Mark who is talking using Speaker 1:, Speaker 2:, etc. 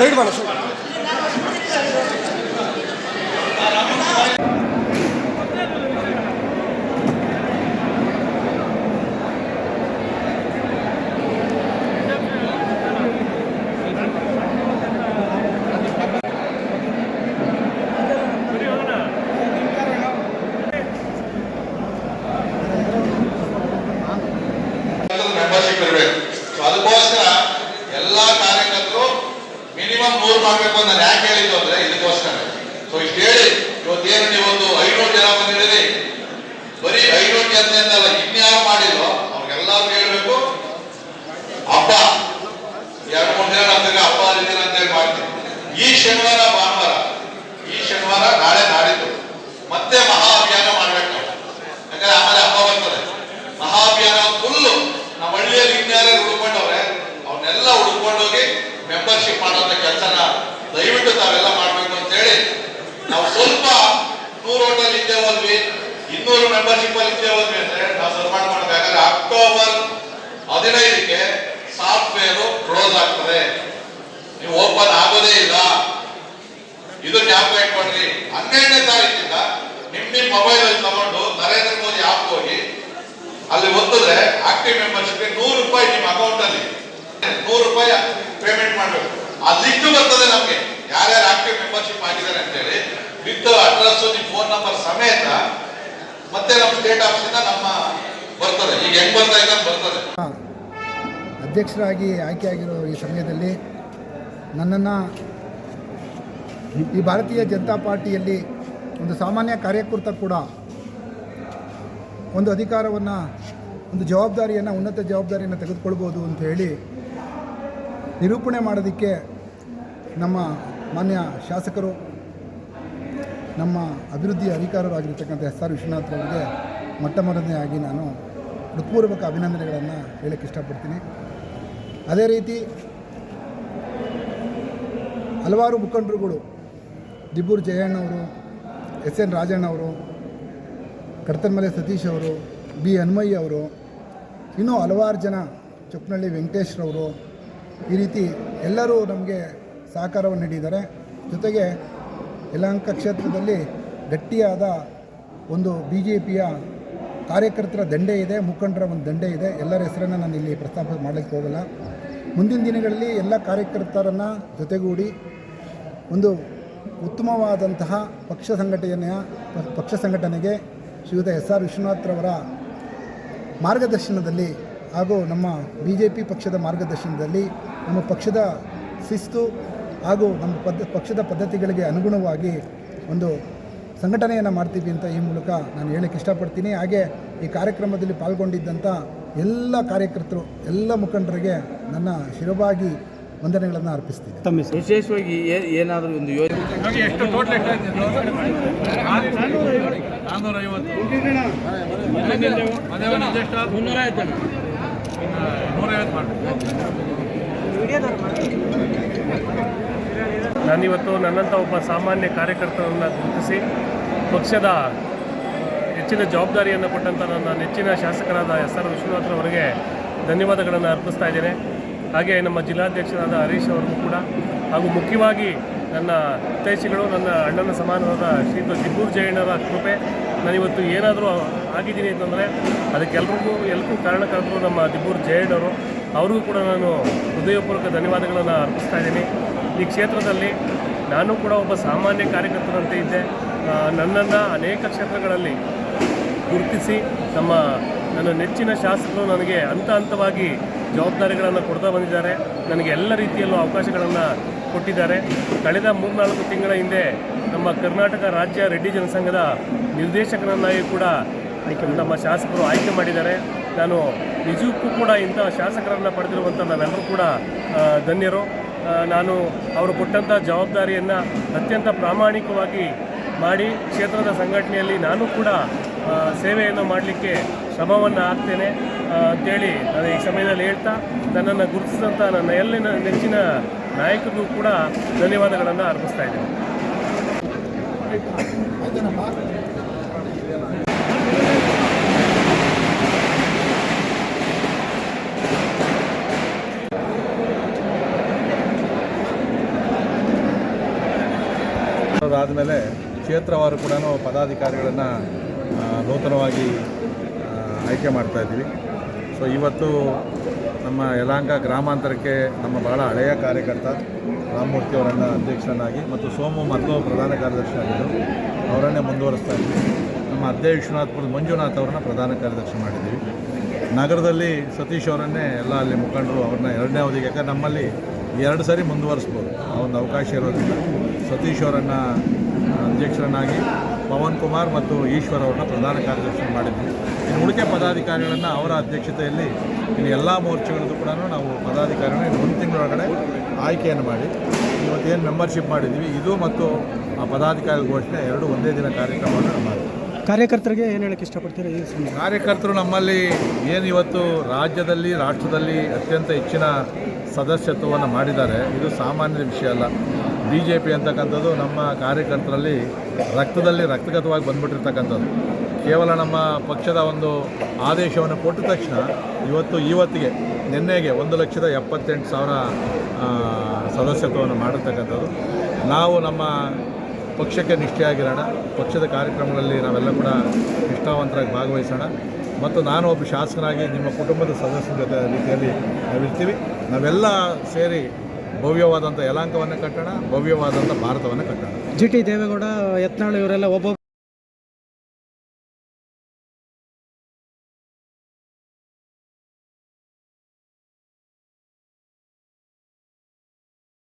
Speaker 1: Side ಮಾಡ
Speaker 2: membership ಇರಬೇಕು. So ಅದಕ್ಕೋಸ್ಕರ ನೂರು ಮಾಡಬೇಕು ಅಂತ ನಾನು ಯಾಕೆ ಹೇಳಿದ್ದು ಅಂದ್ರೆ ಇದಕ್ಕೋಸ್ಕರ. ಸೊ ಇಷ್ಟು ಹೇಳಿ, ಇವತ್ತೇನು ಒಂದು ಐನೂರು ಜನ ಬಂದಿದ್ದೀರಿ ಬರೀ ಐನೂರು ಜನ ಅಂತಲ್ಲ ಇನ್ಯಾರು ಮಾಡಿದ್ರು ಅವ್ರಿಗೆಲ್ಲಾರು ಹೇಳ್ಬೇಕು. ಹಬ್ಬ ಎರಡು ಮೂರು ದಿನ ನಮ್ಗೆ ಹಬ್ಬ ಅಂತ ಹೇಳಿ ಮಾಡ್ತೀವಿ ಈ ಶನಿವಾರ, ಭಾನುವಾರ, ಈ ಶನಿವಾರ ನಾಳೆ ನಾಡಿದ್ದು. ಮತ್ತೆ ಮಹಾ ಅಭಿಯಾನ ಮಾಡ್ಬೇಕು ಯಾಕಂದ್ರೆ ಆಮೇಲೆ ಹಬ್ಬ ಬರ್ತದೆ. ಮಹಾ ಅಭಿಯಾನ ಫುಲ್ಲು ನಮ್ಮ ಹಳ್ಳಿಯಲ್ಲಿ ಇನ್ಯಾರು ಹುಡುಕೊಂಡವ್ರೆ ಅವನ್ನೆಲ್ಲ ಹುಡುಕೊಂಡೋಗಿ ಮೆಂಬರ್ಶಿಪ್ ಕೆಲಸನ ದಯವಿಟ್ಟು ತಾವೆಲ್ಲ ಮಾಡಬೇಕು ಅಂತ ಹೇಳಿ ನಾವು ಸ್ವಲ್ಪ ನೂರು ಹೋಟೆಲ್ ಇದ್ದೇ ಹೋದ್ವಿ. ಇನ್ನೂರು ಮೆಂಬರ್ಶಿಪ್ ಅಲ್ಲಿ ಇದ್ದೇ ಅಂದ್ರೆ ನಾವು ಸರ್ಮಾಣ ಮಾಡಬೇಕಾದ್ರೆ ಅಕ್ಟೋಬರ್ ಹದಿನೈದಕ್ಕೆ ಸಾಫ್ಟ್ವೇರ್ ಕ್ಲೋಸ್ ಆಗ್ತದೆ. ನೀವು ಓಪನ್ ಆಗೋದೇ ಇಲ್ಲ. ಇದು ಜ್ಞಾಪಕ ಇಟ್ಕೊಂಡ್ರಿ ಹನ್ನೆರಡನೇ ತಾರೀಕಿಂದ ನಿಮ್ ನಿಮ್ ಮೊಬೈಲ್ ಅಲ್ಲಿ ತಗೊಂಡು ನರೇಂದ್ರ ಮೋದಿ ಆಪ್ ಹೋಗಿ ಅಲ್ಲಿ ಒತ್ತಿದ್ರೆ ಆಕ್ಟಿವ್ ಮೆಂಬರ್ಶಿಪ್ ನೂರು ರೂಪಾಯಿ ನಿಮ್ಮ ಅಕೌಂಟ್ ಅಲ್ಲಿ. ನೂರು ರೂಪಾಯಿ ಪೇಮೆಂಟ್ ಮಾಡಬೇಕು. ಲಿಸ್ಟ್ ಬರ್ತದೆ ನಮ್ಗೆ. ಯಾರ್ಯಾರು ಆಕ್ಟಿವ್ ಮೆಂಬರ್ಶಿಪ್ ಆಗಿದ್ದಾರೆ ಅಂತ ಹೇಳಿ ವಿತ್ ಅಡ್ರೆಸ್ ನಿಮ್ ಫೋನ್ ನಂಬರ್ ಸಮೇತ ಮತ್ತೆ ನಮ್ಮ ಸ್ಟೇಟ್ ಆಫೀಸ್ ಇಂದ ನಮ್ಮ ಬರ್ತದೆ. ಈಗ ಹೆಂಗ್ ಬರ್ತಾ ಇದೆ ಬರ್ತದೆ.
Speaker 3: ಅಧ್ಯಕ್ಷರಾಗಿ ಆಯ್ಕೆಯಾಗಿರೋ ಈ ಸಮಯದಲ್ಲಿ ನನ್ನನ್ನು ಈ ಭಾರತೀಯ ಜನತಾ ಪಾರ್ಟಿಯಲ್ಲಿ ಒಂದು ಸಾಮಾನ್ಯ ಕಾರ್ಯಕರ್ತ ಕೂಡ ಒಂದು ಅಧಿಕಾರವನ್ನು, ಒಂದು ಜವಾಬ್ದಾರಿಯನ್ನು, ಉನ್ನತ ಜವಾಬ್ದಾರಿಯನ್ನು ತೆಗೆದುಕೊಳ್ಬೋದು ಅಂತ ಹೇಳಿ ನಿರೂಪಣೆ ಮಾಡೋದಕ್ಕೆ ನಮ್ಮ ಮಾನ್ಯ ಶಾಸಕರು, ನಮ್ಮ ಅಭಿವೃದ್ಧಿ ಅಧಿಕಾರರಾಗಿರ್ತಕ್ಕಂಥ ಎಸ್ ಆರ್ ವಿಶ್ವನಾಥ್ರವರಿಗೆ ಮೊಟ್ಟ ಆಗಿ ನಾನು ಹೃತ್ಪೂರ್ವಕ ಅಭಿನಂದನೆಗಳನ್ನು ಹೇಳಕ್ಕೆ ಇಷ್ಟಪಡ್ತೀನಿ. ಅದೇ ರೀತಿ ಹಲವಾರು ಮುಖಂಡರುಗಳು, ದಿಬ್ಬೂರು ಜಯಣ್ಣವರು ಎಸ್ ಎನ್ ರಾಜಣ್ಣವರು ಕಡತನ್ಮಲೆ ಸತೀಶ್ ಅವರು, ಬಿ ಹನುಮಯ್ಯ ಅವರು, ಇನ್ನೂ ಹಲವಾರು ಜನ ಚೊಕ್ಕನಹಳ್ಳಿ ವೆಂಕಟೇಶ್ರವರು ಈ ರೀತಿ ಎಲ್ಲರೂ ನಮಗೆ ಸಹಕಾರವನ್ನು ನೀಡಿದ್ದಾರೆ. ಜೊತೆಗೆ ಯಲಹಂಕ ಕ್ಷೇತ್ರದಲ್ಲಿ ಗಟ್ಟಿಯಾದ ಒಂದು ಬಿ ಜೆ ಪಿಯ ಕಾರ್ಯಕರ್ತರ ದಂಡೆ ಇದೆ, ಮುಖಂಡರ ಒಂದು ದಂಡೆ ಇದೆ. ಎಲ್ಲರ ಹೆಸರನ್ನು ನಾನು ಇಲ್ಲಿ ಪ್ರಸ್ತಾಪ ಮಾಡಲಿಕ್ಕೆ ಹೋಗಲ್ಲ. ಮುಂದಿನ ದಿನಗಳಲ್ಲಿ ಎಲ್ಲ ಕಾರ್ಯಕರ್ತರನ್ನು ಜೊತೆಗೂಡಿ ಒಂದು ಉತ್ತಮವಾದಂತಹ ಪಕ್ಷ ಸಂಘಟನೆಯ ಪಕ್ಷ ಸಂಘಟನೆಗೆ ಶ್ರೀಯುತ ಎಸ್ ಆರ್ ವಿಶ್ವನಾಥ್ರವರ ಮಾರ್ಗದರ್ಶನದಲ್ಲಿ ಹಾಗೂ ನಮ್ಮ ಬಿ ಜೆ ಪಿ ಪಕ್ಷದ ಮಾರ್ಗದರ್ಶನದಲ್ಲಿ ನಮ್ಮ ಪಕ್ಷದ ಶಿಸ್ತು ಹಾಗೂ ನಮ್ಮ ಪದ್ಧ ಪಕ್ಷದ ಪದ್ಧತಿಗಳಿಗೆ ಅನುಗುಣವಾಗಿ ಒಂದು ಸಂಘಟನೆಯನ್ನು ಮಾಡ್ತೀವಿ ಅಂತ ಈ ಮೂಲಕ ನಾನು ಹೇಳಕ್ಕೆ ಇಷ್ಟಪಡ್ತೀನಿ. ಹಾಗೆ ಈ ಕಾರ್ಯಕ್ರಮದಲ್ಲಿ ಪಾಲ್ಗೊಂಡಿದ್ದಂಥ ಎಲ್ಲ ಕಾರ್ಯಕರ್ತರು ಎಲ್ಲ ಮುಖಂಡರಿಗೆ ನನ್ನ ಶಿರವಾಗಿ ವಂದನೆಗಳನ್ನು ಅರ್ಪಿಸ್ತೀನಿ.
Speaker 4: ವಿಶೇಷವಾಗಿ ಏನಾದರೂ ಒಂದು ಯೋಜನೆ
Speaker 5: ನಾನಿವತ್ತು ನನ್ನಂಥ ಒಬ್ಬ ಸಾಮಾನ್ಯ ಕಾರ್ಯಕರ್ತರನ್ನು ಗುರುತಿಸಿ ಪಕ್ಷದ ಹೆಚ್ಚಿನ ಜವಾಬ್ದಾರಿಯನ್ನು ಕೊಟ್ಟಂಥ ನನ್ನ ನೆಚ್ಚಿನ ಶಾಸಕರಾದ ಎಸ್ ಆರ್ ವಿಶ್ವನಾಥ್ರವರಿಗೆ ಧನ್ಯವಾದಗಳನ್ನು ಅರ್ಪಿಸ್ತಾ ಇದ್ದೇನೆ. ಹಾಗೆ ನಮ್ಮ ಜಿಲ್ಲಾಧ್ಯಕ್ಷರಾದ ಹರೀಶ್ ಅವರಿಗೂ ಕೂಡ. ಹಾಗೂ ಮುಖ್ಯವಾಗಿ ನನ್ನ ಹಿತೈಷಿಗಳು, ನನ್ನ ಅಣ್ಣನ ಸಮಾನವಾದ ಶ್ರೀಯುತ ಜಿಬ್ಬೂರ್ ಜಯಣ್ಣರ ಕೃಪೆ. ನಾನಿವತ್ತು ಏನಾದರೂ ಆಗಿದ್ದೀನಿ ಅಂತಂದರೆ, ಅದಕ್ಕೆಲ್ರಿಗೂ ಎಲ್ಲರಿಗೂ ಕಾರಣಕರ್ತರು ನಮ್ಮ ದಿಬ್ಬೂರ್ ಜಯಣ್ಣವರು ಅವ್ರಿಗೂ ಕೂಡ ನಾನು ಹೃದಯಪೂರ್ವಕ ಧನ್ಯವಾದಗಳನ್ನು ಅರ್ಪಿಸ್ತಾ ಇದ್ದೀನಿ. ಈ ಕ್ಷೇತ್ರದಲ್ಲಿ ನಾನು ಕೂಡ ಒಬ್ಬ ಸಾಮಾನ್ಯ ಕಾರ್ಯಕರ್ತರಂತೆ ಇದ್ದೆ. ನನ್ನನ್ನು ಅನೇಕ ಕ್ಷೇತ್ರಗಳಲ್ಲಿ ಗುರುತಿಸಿ ನಮ್ಮ ನನ್ನ ನೆಚ್ಚಿನ ಶಾಸಕರು ನನಗೆ ಹಂತ ಹಂತವಾಗಿ ಜವಾಬ್ದಾರಿಗಳನ್ನು ಕೊಡ್ತಾ ಬಂದಿದ್ದಾರೆ. ನನಗೆ ಎಲ್ಲ ರೀತಿಯಲ್ಲೂ ಅವಕಾಶಗಳನ್ನು ಕೊಟ್ಟಿದ್ದಾರೆ. ಕಳೆದ ಮೂರ್ನಾಲ್ಕು ತಿಂಗಳ ಹಿಂದೆ ನಮ್ಮ ಕರ್ನಾಟಕ ರಾಜ್ಯ ರೆಡ್ಡಿ ಜನಸಂಘದ ನಿರ್ದೇಶಕರನ್ನಾಗಿ ಕೂಡ ನಮ್ಮ ಶಾಸಕರು ಆಯ್ಕೆ ಮಾಡಿದ್ದಾರೆ. ನಾನು ನಿಜಕ್ಕೂ ಕೂಡ ಇಂಥ ಶಾಸಕರನ್ನು ಪಡೆದಿರುವಂಥ ನಾವೆಲ್ಲರೂ ಕೂಡ ಧನ್ಯರು. ನಾನು ಅವರು ಕೊಟ್ಟಂಥ ಜವಾಬ್ದಾರಿಯನ್ನು ಅತ್ಯಂತ ಪ್ರಾಮಾಣಿಕವಾಗಿ ಮಾಡಿ ಕ್ಷೇತ್ರದ ಸಂಘಟನೆಯಲ್ಲಿ ನಾನು ಕೂಡ ಸೇವೆಯನ್ನು ಮಾಡಲಿಕ್ಕೆ ಶ್ರಮವನ್ನು ಹಾಕ್ತೇನೆ ಅಂತೇಳಿ ನಾನು ಈ ಸಮಯದಲ್ಲಿ ಹೇಳ್ತಾ, ನನ್ನನ್ನು ಗುರುತಿಸಿದಂಥ ನನ್ನ ಎಲ್ಲ ನೆಚ್ಚಿನ ನಾಯಕರಿಗೂ ಕೂಡ ಧನ್ಯವಾದಗಳನ್ನು ಅರ್ಪಿಸ್ತಾ ಇದ್ದೇನೆ.
Speaker 2: ಅದಾದಮೇಲೆ ಕ್ಷೇತ್ರವಾರು ಕೂಡ ಪದಾಧಿಕಾರಿಗಳನ್ನು ನೂತನವಾಗಿ ಆಯ್ಕೆ ಮಾಡ್ತಾ ಇದ್ದೀವಿ. ಸೊ ಇವತ್ತು ನಮ್ಮ ಯಲಾಂಕ ಗ್ರಾಮಾಂತರಕ್ಕೆ ನಮ್ಮ ಬಹಳ ಹಳೆಯ ಕಾರ್ಯಕರ್ತ ರಾಮಮೂರ್ತಿ ಅವರನ್ನು ಅಧ್ಯಕ್ಷರನ್ನಾಗಿ ಮತ್ತು ಸೋಮು ಮತ್ತು ಪ್ರಧಾನ ಕಾರ್ಯದರ್ಶಿಯಾಗಿದ್ದರು ಅವರನ್ನೇ ಮುಂದುವರಿಸ್ತಾ ಇದ್ದೀವಿ. ನಮ್ಮ ಅಧ್ಯಯ ವಿಶ್ವನಾಥ್ಪುರದ ಮಂಜುನಾಥ್ ಅವರನ್ನ ಪ್ರಧಾನ ಕಾರ್ಯದರ್ಶಿ ಮಾಡಿದ್ದೀವಿ. ನಗರದಲ್ಲಿ ಸತೀಶ್ ಅವರನ್ನೇ ಎಲ್ಲ ಅಲ್ಲಿ ಮುಖಂಡರು ಅವ್ರನ್ನ ಎರಡನೇ ಅವಧಿಗೆ, ಯಾಕಂದ್ರೆ ನಮ್ಮಲ್ಲಿ ಎರಡು ಸಾರಿ ಮುಂದುವರಿಸ್ಬೋದು. ಆ ಒಂದು ಅವಕಾಶ ಇರೋದ್ರಿಂದ ಸತೀಶ್ ಅವರನ್ನು ಅಧ್ಯಕ್ಷರನ್ನಾಗಿ ಪವನ್ ಕುಮಾರ್ ಮತ್ತು ಈಶ್ವರ್ ಅವ್ರನ್ನ ಪ್ರಧಾನ ಕಾರ್ಯದರ್ಶಿ ಮಾಡಿದ್ವಿ. ಇನ್ನು ಉಳಿಕೆ ಪದಾಧಿಕಾರಿಗಳನ್ನು ಅವರ ಅಧ್ಯಕ್ಷತೆಯಲ್ಲಿ ಇನ್ನು ಎಲ್ಲ ಮೋರ್ಚೆಗಳದ್ದು ಕೂಡ ನಾವು ಪದಾಧಿಕಾರಿಗಳನ್ನ ಇನ್ನು ಒಂದು ತಿಂಗಳೊಳಗಡೆ ಆಯ್ಕೆಯನ್ನು ಮಾಡಿ, ಇವತ್ತೇನು ಮೆಂಬರ್ಶಿಪ್ ಮಾಡಿದ್ವಿ, ಇದು ಮತ್ತು ಆ ಪದಾಧಿಕಾರಿಗಳ ಘೋಷಣೆ ಎರಡು ಒಂದೇ ದಿನ ಕಾರ್ಯಕ್ರಮವನ್ನು ಮಾಡಿದ್ವಿ.
Speaker 4: ಕಾರ್ಯಕರ್ತರಿಗೆ ಏನು ಹೇಳಕ್ಕೆ ಇಷ್ಟಪಡ್ತೀರಾ ಈ
Speaker 2: ಕಾರ್ಯಕರ್ತರು ನಮ್ಮಲ್ಲಿ ಏನು ಇವತ್ತು ರಾಜ್ಯದಲ್ಲಿ, ರಾಷ್ಟ್ರದಲ್ಲಿ ಅತ್ಯಂತ ಹೆಚ್ಚಿನ ಸದಸ್ಯತ್ವವನ್ನು ಮಾಡಿದ್ದಾರೆ. ಇದು ಸಾಮಾನ್ಯ ವಿಷಯ ಅಲ್ಲ. ಬಿ ಜೆ ಪಿ ಅಂತಕ್ಕಂಥದ್ದು ನಮ್ಮ ಕಾರ್ಯಕರ್ತರಲ್ಲಿ ರಕ್ತದಲ್ಲಿ ರಕ್ತಗತವಾಗಿ ಬಂದ್ಬಿಟ್ಟಿರ್ತಕ್ಕಂಥದ್ದು. ಕೇವಲ ನಮ್ಮ ಪಕ್ಷದ ಒಂದು ಆದೇಶವನ್ನು ಕೊಟ್ಟ ತಕ್ಷಣ ಇವತ್ತು ಇವತ್ತಿಗೆ ನಿನ್ನೆಗೆ ಒಂದು ಲಕ್ಷದ ಎಪ್ಪತ್ತೆಂಟು ಸಾವಿರ ಸದಸ್ಯತ್ವವನ್ನು ಮಾಡಿರ್ತಕ್ಕಂಥದ್ದು. ನಾವು ನಮ್ಮ ಪಕ್ಷಕ್ಕೆ ನಿಷ್ಠೆಯಾಗಿರೋಣ ಪಕ್ಷದ ಕಾರ್ಯಕ್ರಮಗಳಲ್ಲಿ ನಾವೆಲ್ಲ ಕೂಡ ನಿಷ್ಠಾವಂತರಾಗಿ ಭಾಗವಹಿಸೋಣ. ಮತ್ತು ನಾನು ಒಬ್ಬ ಶಾಸಕನಾಗಿ ನಿಮ್ಮ ಕುಟುಂಬದ ಸದಸ್ಯರ ಜೊತೆ ರೀತಿಯಲ್ಲಿ ನಾವಿರ್ತೀವಿ. ನಾವೆಲ್ಲ ಸೇರಿ ಭವ್ಯವಾದಂಥ ಯಲಾಂಕವನ್ನು ಕಟ್ಟೋಣ, ಭವ್ಯವಾದಂಥ ಭಾರತವನ್ನು ಕಟ್ಟೋಣ.
Speaker 4: ಜಿ ಟಿ ದೇವೇಗೌಡ, ಯತ್ನಾಳ್ ಇವರೆಲ್ಲ ಒಬ್ಬೊಬ್ಬ